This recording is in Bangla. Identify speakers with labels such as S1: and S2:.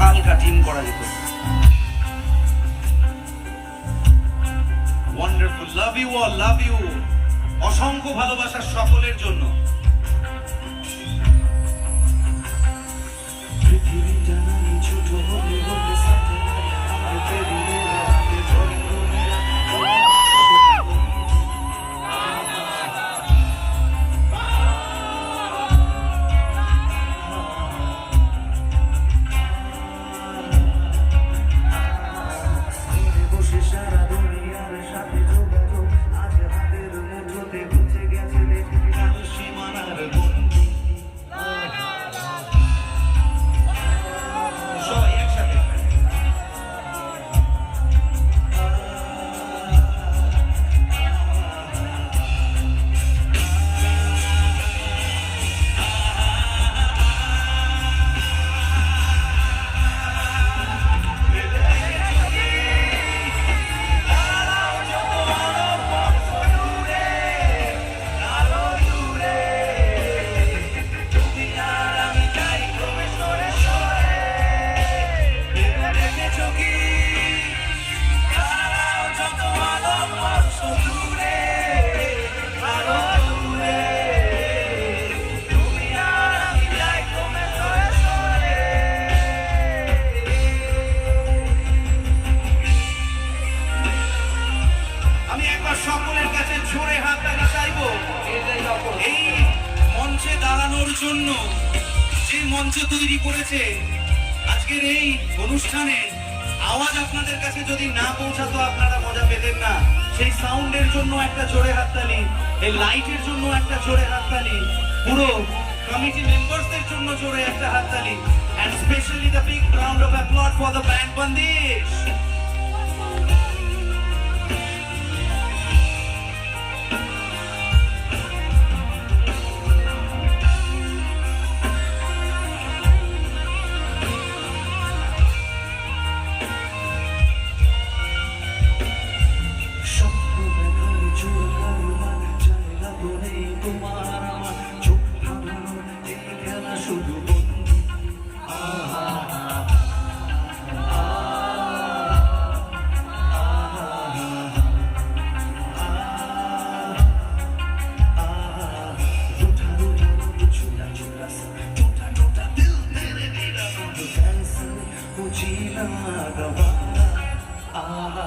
S1: হালকা টিম করা যেত। Wonderful love you all love you অসংখ্য ভালোবাসার সকলের জন্য। একবার কাছে জোরে হাততালি চাইব। এই মঞ্চে দাঁড়ানোর জন্য যে মঞ্চ তৈরি করেছে, আজকের এই অনুষ্ঠানে আওয়াজ আপনাদের কাছে যদি না পৌঁছাতো আপনারা মজা পেতেন না। সেই সাউন্ডের জন্য একটা জোরে হাততালি, এই লাইটের জন্য একটা জোরে হাততালি, পুরো কমিটি মেম্বারসদের জন্য জোরে একটা হাততালি, and specially the big round of applause for the band Bandish
S2: நீலாகவா ஆஹா.